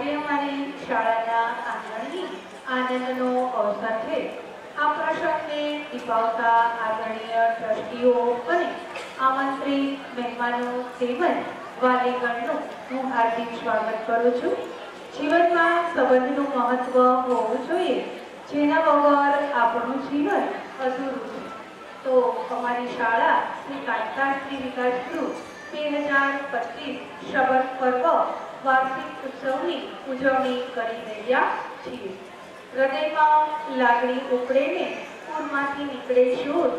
આજે અમારી શાળાના આંગણની આનંદનો અવસર છે. આ પ્રસંગને દીપાવતા આદરણીય ટ્રસ્ટીઓ અને આમંત્રિત મહેમાનો તેમજ વાલીગણનું હું હાર્દિક સ્વાગત કરું છું. જીવનમાં સંબંધનું મહત્વ હોવું જોઈએ, જેના વગર આપણું જીવન અધૂરું છે. તો અમારી શાળા શ્રી કાંતાશ્રી વિકાસ ગૃહ બે હજાર પચીસ શબદ પર્વ વાર્ષિક ઉત્સવની ઉજવણી કરી રહ્યા છીએ. હૃદયમાં લાગણી ઉપડે ને પૂરમાંથી નીકળે શોધ.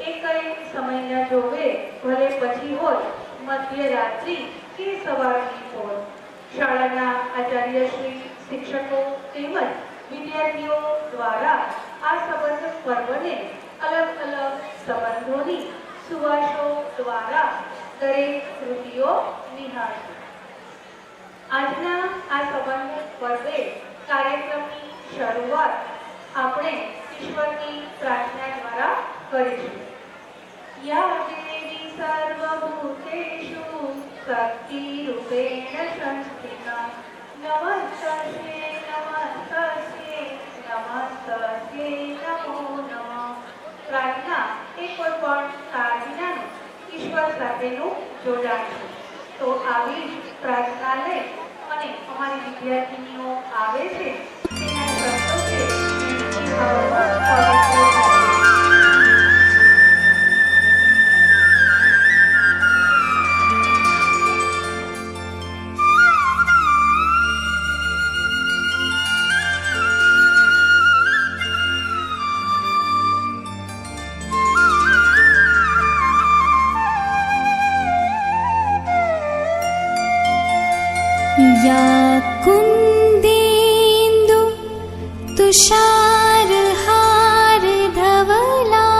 એ કઈ સમય ન જોવે, ભલે પછી હોય મધ્યરાત્રિ કે સવારની પોર શાળાના આચાર્યશ્રી, શિક્ષકો તેમજ વિદ્યાર્થીઓ દ્વારા આ સંબંધ પર્વને અલગ અલગ સંબંધોની સુવાસો દ્વારા દરેક કૃતિઓ નિહાળશે આજના આ સંબંધ પર્વે કાર્યક્રમની શરૂઆત આપણે ઈશ્વરની પ્રાર્થના દ્વારા કરીશું. યા દેવી સર્વભૂતેષુ શક્તિરૂપેણ સંસ્થિતા નમસ્તે નમસ્તે નમસ્તે નમો નમઃ. પ્રાર્થના એ કોઈ પણ તાર ઈશ્વર સાથેનું જોડાણ છે. તો આવી જ પ્રાર્થના લઈ અને અમારી વિદ્યાર્થીનીઓ આવે છે તેના શબ્દો છે. कुन्दु तुषार हार धवला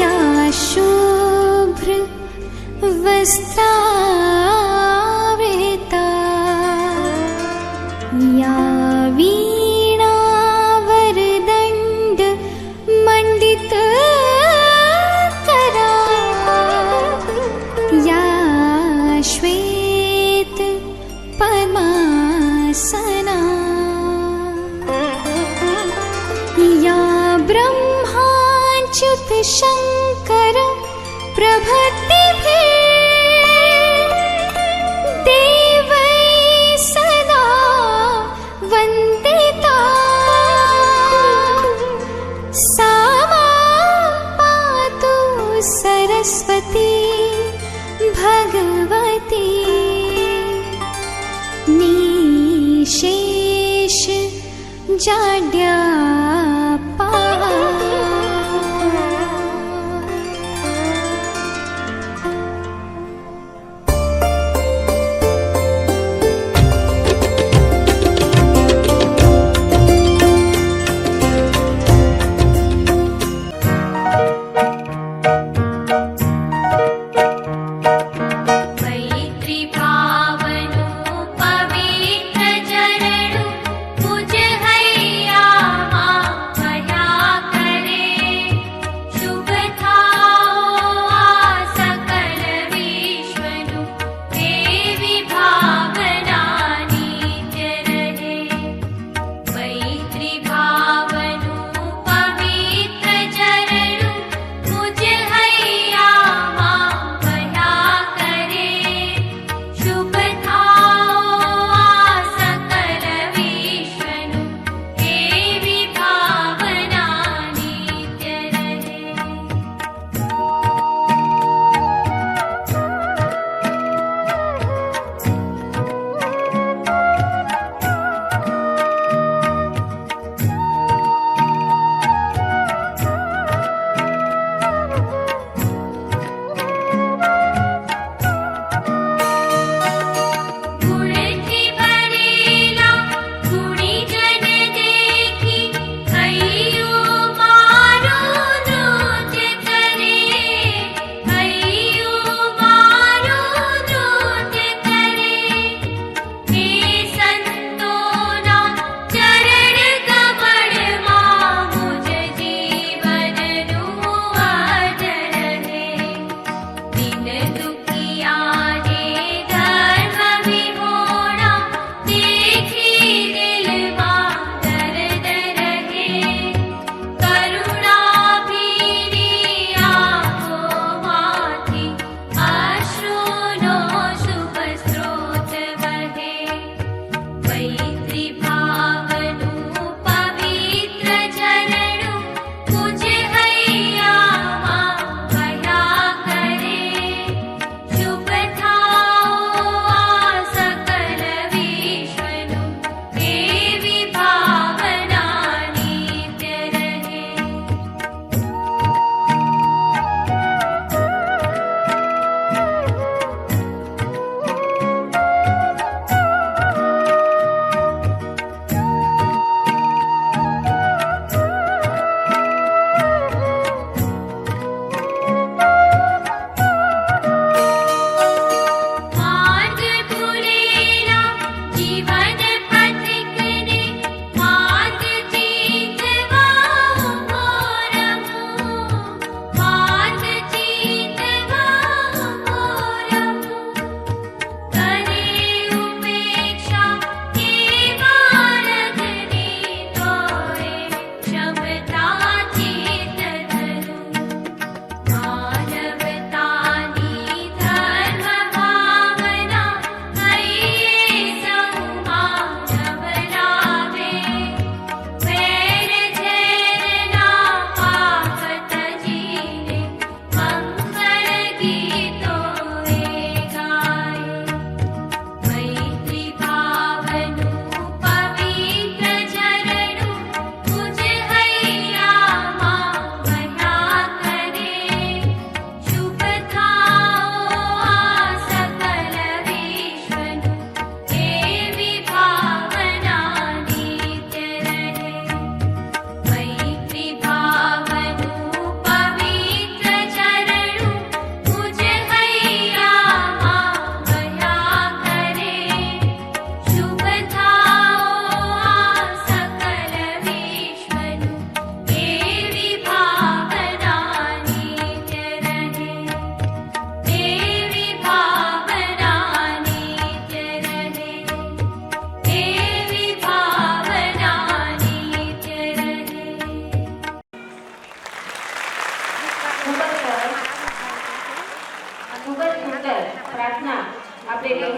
या शुभ्र वस्त्रा श्वेत भगवती। निशेष जाड्यापा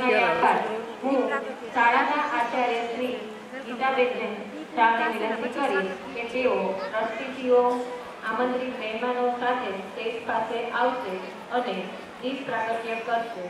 હું શાળાના આચાર્ય શ્રી ગીતાબેનને કે તેઓ ટ્રસ્ટીઓ આમંત્રિત મહેમાનો સાથે સ્ટેજ પાસે આવશે અને દીપ પ્રાગટ્ય કરશે.